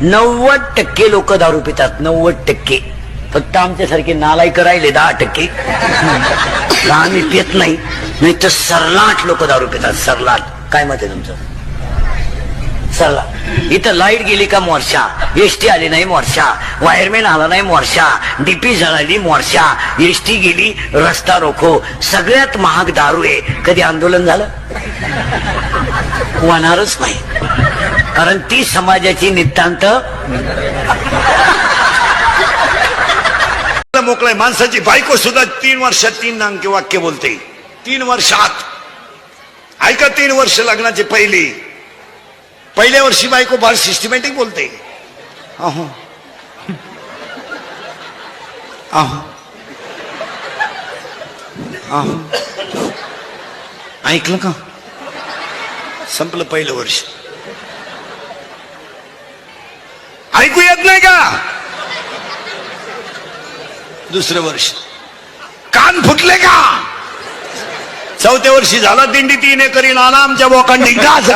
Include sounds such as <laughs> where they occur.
नव्वद टक्के लोक दारू पितात नव्वद टक्के. फक्त आमच्यासारखे नालायक राहिले दहा टक्के. आम्ही पित नाही. नाही तर सरलाट लोक दारू पितात सरलाट. काय मत आहे तुमचं? सरला इथं लाइट गेली का मोर्चा? एसटी आली नाही मोर्चा. वायरमॅन आला नाही मोर्चा. डीपी जळाली मोर्चा. एसटी गेली रस्ता रोखो सगळ्यात महाग दारू आहे. कधी आंदोलन झालं? होणारच नाही. कारण ती समाजाची नितांत <laughs> मोकळाय माणसाची बायको सुद्धा तीन वर्षात तीन नांकी वाक्य बोलते. तीन वर्षात ऐका तीन वर्ष लग्नाचे पहिली. पहिल्या वर्षी बायको फार सिस्टमॅटिक बोलते. अहो. अहो. अहो. ऐकलं का? संपलं पहिलं वर्ष. ऐकू येत नाही का? दुसरं वर्ष. कान फुटले का? चौथ्या वर्षी झाला दिंडी तीन करीन आला आमच्या बोकांडी गाज